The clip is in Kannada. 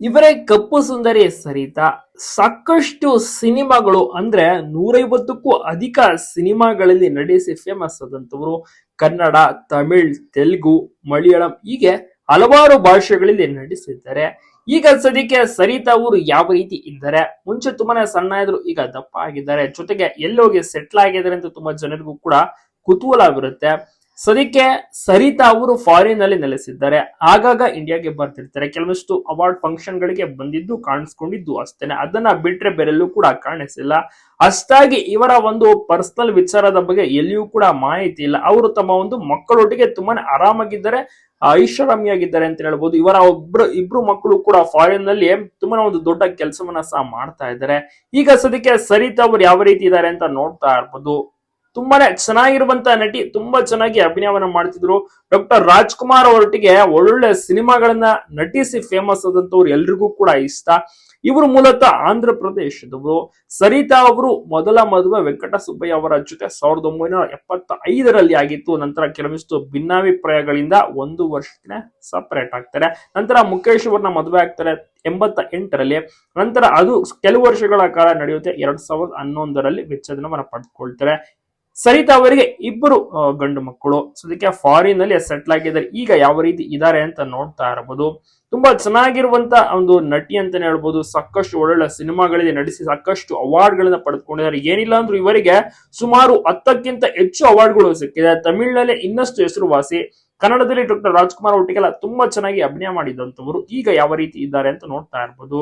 ಇವರೇ ಕಪ್ಪು ಸುಂದರಿ ಸರಿತಾ. ಸಾಕಷ್ಟು ಸಿನಿಮಾಗಳು ಅಂದ್ರೆ ನೂರೈವತ್ತಕ್ಕೂ ಅಧಿಕ ಸಿನಿಮಾಗಳಲ್ಲಿ ನಟಿಸಿ ಫೇಮಸ್ ಆದಂತವರು ಕನ್ನಡ, ತಮಿಳ್, ತೆಲುಗು, ಮಲಯಾಳಂ ಹೀಗೆ ಹಲವಾರು ಭಾಷೆಗಳಲ್ಲಿ ನಟಿಸಿದ್ದಾರೆ. ಈಗ ಸದ್ಯಕ್ಕೆ ಸರಿತಾ ಅವರು ಯಾವ ರೀತಿ ಇದ್ದಾರೆ? ಮುಂಚೆ ತುಂಬಾನೇ ಸಣ್ಣ ಇದ್ರು, ಈಗ ದಪ್ಪ ಆಗಿದ್ದಾರೆ. ಜೊತೆಗೆ ಎಲ್ಲೋಗಿ ಸೆಟ್ಲ್ ಆಗಿದ್ದಾರೆ ಅಂತ ತುಂಬಾ ಜನರಿಗೂ ಕೂಡ ಕುತೂಹಲವಿರುತ್ತೆ ಸದ್ಯಕ್ಕೆ ಸರಿತಾ ಅವರು ಫಾರಿನ್ ಅಲ್ಲಿ ನೆಲೆಸಿದ್ದಾರೆ. ಆಗಾಗ ಇಂಡಿಯಾಗೆ ಬರ್ತಿರ್ತಾರೆ. ಕೆಲವಷ್ಟು ಅವಾರ್ಡ್ ಫಂಕ್ಷನ್ ಗಳಿಗೆ ಬಂದಿದ್ದು, ಕಾಣಿಸ್ಕೊಂಡಿದ್ದು ಅಷ್ಟೇನೆ. ಅದನ್ನ ಬಿಟ್ರೆ ಬೇರೆಲ್ಲೂ ಕೂಡ ಕಾಣಿಸಿಲ್ಲ. ಅಷ್ಟಾಗಿ ಇವರ ಒಂದು ಪರ್ಸನಲ್ ವಿಚಾರದ ಬಗ್ಗೆ ಎಲ್ಲಿಯೂ ಕೂಡ ಮಾಹಿತಿ ಇಲ್ಲ. ಅವರು ತಮ್ಮ ಒಂದು ಮಕ್ಕಳೊಟ್ಟಿಗೆ ತುಂಬಾನೇ ಆರಾಮಾಗಿದ್ದಾರೆ. ಐಷಾರಾಮಿಯಾಗಿದ್ದಾರೆ ಅಂತ ಹೇಳ್ಬೋದು. ಇವರ ಒಬ್ರು, ಇಬ್ರು ಮಕ್ಕಳು ಕೂಡ ಫಾರಿನ್ನಲ್ಲಿ ತುಂಬಾ ಒಂದು ದೊಡ್ಡ ಕೆಲಸವನ್ನ ಸಹ ಮಾಡ್ತಾ ಇದ್ದಾರೆ. ಈಗ ಸದ್ಯಕ್ಕೆ ಸರಿತಾ ಅವರು ಯಾವ ರೀತಿ ಇದ್ದಾರೆ ಅಂತ ನೋಡ್ತಾ ಇರ್ಬೋದು. ತುಂಬಾನೇ ಚೆನ್ನಾಗಿರುವಂತ ನಟಿ ತುಂಬಾ ಚೆನ್ನಾಗಿ ಅಭಿನಯವನ್ನ ಮಾಡ್ತಿದ್ರು. ಡಾಕ್ಟರ್ ರಾಜ್ಕುಮಾರ್ ಅವರೊಟ್ಟಿಗೆ ಒಳ್ಳೆ ಸಿನಿಮಾಗಳನ್ನ ನಟಿಸಿ ಫೇಮಸ್ ಆದಂತವ್ರು ಎಲ್ರಿಗೂ ಕೂಡ ಇಷ್ಟ. ಇವರು ಮೂಲತಃ ಆಂಧ್ರ ಪ್ರದೇಶದವರು ಸರಿತಾ ಅವರು ಮೊದಲ ಮದುವೆ ವೆಂಕಟ ಸುಬ್ಬಯ್ಯ ಅವರ ಜೊತೆ ಸಾವಿರದ ಒಂಬೈನೂರ ಎಪ್ಪತ್ತ ಐದರಲ್ಲಿ ಆಗಿತ್ತು. ನಂತರ ಕೆಲವಿಷ್ಟು ಭಿನ್ನಾಭಿಪ್ರಾಯಗಳಿಂದ ಒಂದು ವರ್ಷಕ್ಕೆ ಸಪರೇಟ್ ಆಗ್ತಾರೆ. ನಂತರ ಮುಖೇಶ್ ಅವ್ರನ್ನ ಮದುವೆ ಆಗ್ತಾರೆ ಎಂಬತ್ತ ಎಂಟರಲ್ಲಿ ನಂತರ ಅದು ಕೆಲವು ವರ್ಷಗಳ ಕಾಲ ನಡೆಯುತ್ತೆ. ಎರಡ್ ಸಾವಿರದ ಹನ್ನೊಂದರಲ್ಲಿ ವಿಚ್ಛೇದನವನ್ನು ಪಡೆದುಕೊಳ್ತಾರೆ. ಸರಿತಾ ಅವರಿಗೆ ಇಬ್ಬರು ಗಂಡು ಮಕ್ಕಳು. ಸೊ ಅದಕ್ಕೆ ಫಾರಿನ್ ಅಲ್ಲಿ ಸೆಟ್ಲ್ ಆಗಿದ್ದಾರೆ. ಈಗ ಯಾವ ರೀತಿ ಇದ್ದಾರೆ ಅಂತ ನೋಡ್ತಾ ಇರಬಹುದು. ತುಂಬಾ ಚೆನ್ನಾಗಿರುವಂತ ಒಂದು ನಟಿ ಅಂತಾನೆ ಹೇಳ್ಬೋದು. ಸಾಕಷ್ಟು ಒಳ್ಳೊಳ್ಳೆ ಸಿನಿಮಾಗಳಿಗೆ ನಡೆಸಿ ಸಾಕಷ್ಟು ಅವಾರ್ಡ್ ಗಳನ್ನ ಪಡೆದುಕೊಂಡಿದ್ದಾರೆ. ಏನಿಲ್ಲ ಅಂದ್ರೂ ಇವರಿಗೆ ಸುಮಾರು ಹತ್ತಕ್ಕಿಂತ ಹೆಚ್ಚು ಅವಾರ್ಡ್ಗಳು ಸಿಕ್ಕಿದೆ. ತಮಿಳಿನಲ್ಲಿ ಇನ್ನಷ್ಟು ಹೆಸರುವಾಸಿ, ಕನ್ನಡದಲ್ಲಿ ಡಾಕ್ಟರ್ ರಾಜ್ಕುಮಾರ್ ಒಟ್ಟಿಗೆಲ್ಲ ತುಂಬಾ ಚೆನ್ನಾಗಿ ಅಭಿನಯ ಮಾಡಿದಂತವರು ಈಗ ಯಾವ ರೀತಿ ಇದ್ದಾರೆ ಅಂತ ನೋಡ್ತಾ ಇರ್ಬೋದು